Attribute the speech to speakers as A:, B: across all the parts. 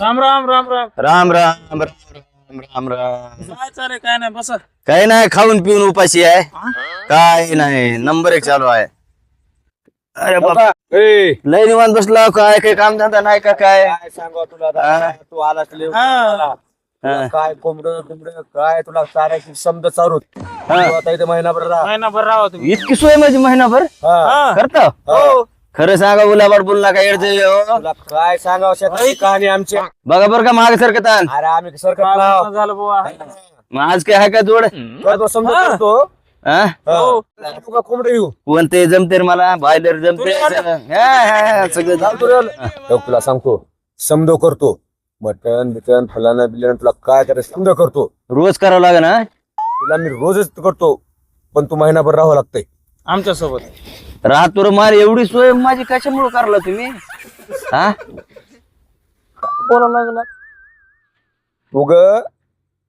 A: राम राम राम राम.
B: राम राम राम राम राम.
A: काय चालेल काय नाही बसा.
B: काही नाही खाऊन पिऊन उपाशी आहे. काय नाही नंबर एक चालू आहे. अरे बाबा लय निवांत बसला काय काही काम धंदा नाही का काय?
C: काय सांगा तुला आता? तू आलास
A: हा.
C: तुला काय कोंबड कोंबड काय तुला चारायची समज चारू तू आता इथे महिनाभर राहा.
A: महिनाभर राहा तुम्ही.
B: इतकी सोय माझी महिनाभर?
C: हा.
A: हा.
B: करता?
C: हो.
B: खरं सांगा बोलाबाड बोलला काय अडचण हो.
C: तुला काय सांगावं शेताची कहाणी आमची.
B: बघा बरं का मागे सरकत.
C: अरे आम्ही नाव
A: झालं बुवा?
B: मग आज काय आहे का जोड?
C: करतो समजा
A: हा.
C: करतो
B: हा?
A: हो.
C: हा. तू कोंबड येऊ
B: जमते रे मला? बायलर जमते. सगळं. हा, हा, हा,
C: तुला सांगतो. समजो करतो. मटन बिटन फलाना बिलाना तुला काय करायचं समजा करतो.
B: रोज करावं लागेल ना
C: तुला मी रोजच करतो. पण तू महिनाभर राहावं लागतंय.
A: आमच्यासोबत
B: राहतो रे मार एवढी सोय माझी कशामुळे करला तुम्ही? हा?
A: बोला लागला.
C: उग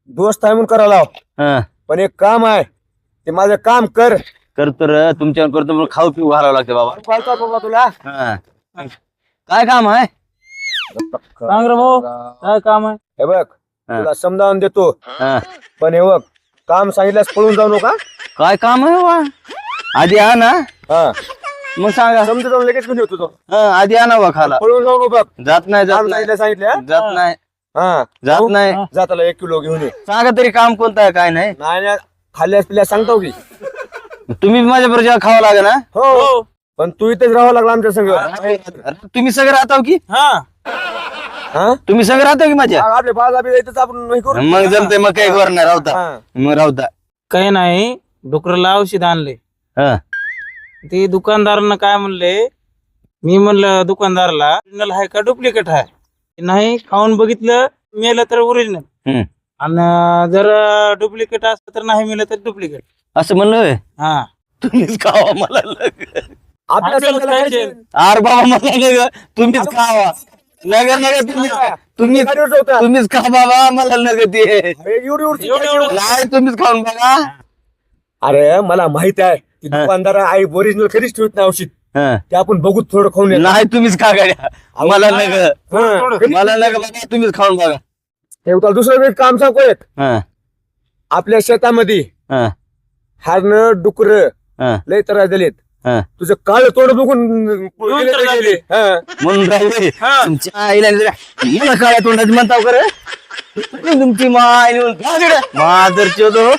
C: दोस्त आहे म्हणून करायला लाव.
B: हा.
C: पण एक काम आहे ते माझं काम कर.
B: करतो रे तुमच्यावर करतो म्हणून खाऊ पिऊ घालावं लागतं बाबा.
C: बाबा तुला?
B: हा. काय काम आहे?
A: सांग रे भाऊ काय काम आहे?
C: हे बघ. तुला समजावून देतो.
B: हा.
C: पण हे बघ काम सांगितल्यास पळून जाऊ नका.
B: काय काम आहे बा आधी आ ना
C: हा.
B: मग सांगा.
C: समजा जाऊन लगेच घेऊन येतो तो
B: हा, आधी आणा बा खाला
C: पळून जाऊ नको बघ.
B: जात नाही जात नाही.
C: सांगितलं हा?
B: जात नाही.
C: हा.
B: जात नाही.
C: जाताला एक किलो घेऊन ये.
B: सांगा तरी काम कोणतं आहे काय नाही.
C: नाही नाही, खाल्ल्यास पिल्यास सांगतो की.
B: तुम्ही माझ्या बरोबर खावं लागेल ना
C: हो?
A: हो.
C: पण तू इथेच राहावं लागला आमच्या संग.
B: अरे, तुम्ही सगळं राहता की?
A: हा.
C: हा?
B: तुम्ही सगळं राहता की माझ्या?
C: आपले बाजा बी इथेच आपण हे करू.
B: मग जमते मग काही नाही राहता
C: हा.
B: मग राहता
A: काही नाही डुकराला औषध आणले
B: हा.
A: ते दुकानदारांना काय म्हणले? मी म्हणलं दुकानदाराला ओरिजिनल आहे का? डुप्लिकेट आहे. नाही खाऊन बघितलं मेलं तर ओरिजिनल
B: हम्म.
A: आणि जर डुप्लिकेट असलं तर नाही मेलं तर डुप्लिकेट
B: असं म्हणलं होय?
A: हा.
B: तुम्हीच खावा मला लग
A: आपल्याला.
C: खायचं.
B: आर बाबा मला तुम्हीच खावा. नग नग तुम्ही
C: जाऊ
B: तुम्हीच खा बाबा मला नग ते
C: एवढं एवढं
B: नाही तुम्हीच खाऊन बघा.
C: अरे मला माहीत आहे. की
B: हा.
C: दुकानदार आई ओरिजिनल कधीच ठेवत नाही औषध
B: हा.
C: ते आपण बघू थोडं खाऊन येतो.
B: नाही तुम्हीच खा गाड्या मला नग
C: हा.
B: मला नग बघा तुम्हीच खाऊन बघा
C: हे तुला दुसरं एक काम सांगू.
B: हा,
C: आपल्या शेतामध्ये
B: हा,
C: हारण डुकर
B: हा,
C: लय त्रास दिलेत
B: हा.
C: तुझं काळ तोंड बघून गेले ते. हा.
B: म्हणून राहिले
A: हा.
B: तुमच्या आईला मला काळ्या तोंडाची म्हणताव कर तुमची माय मादरची होतो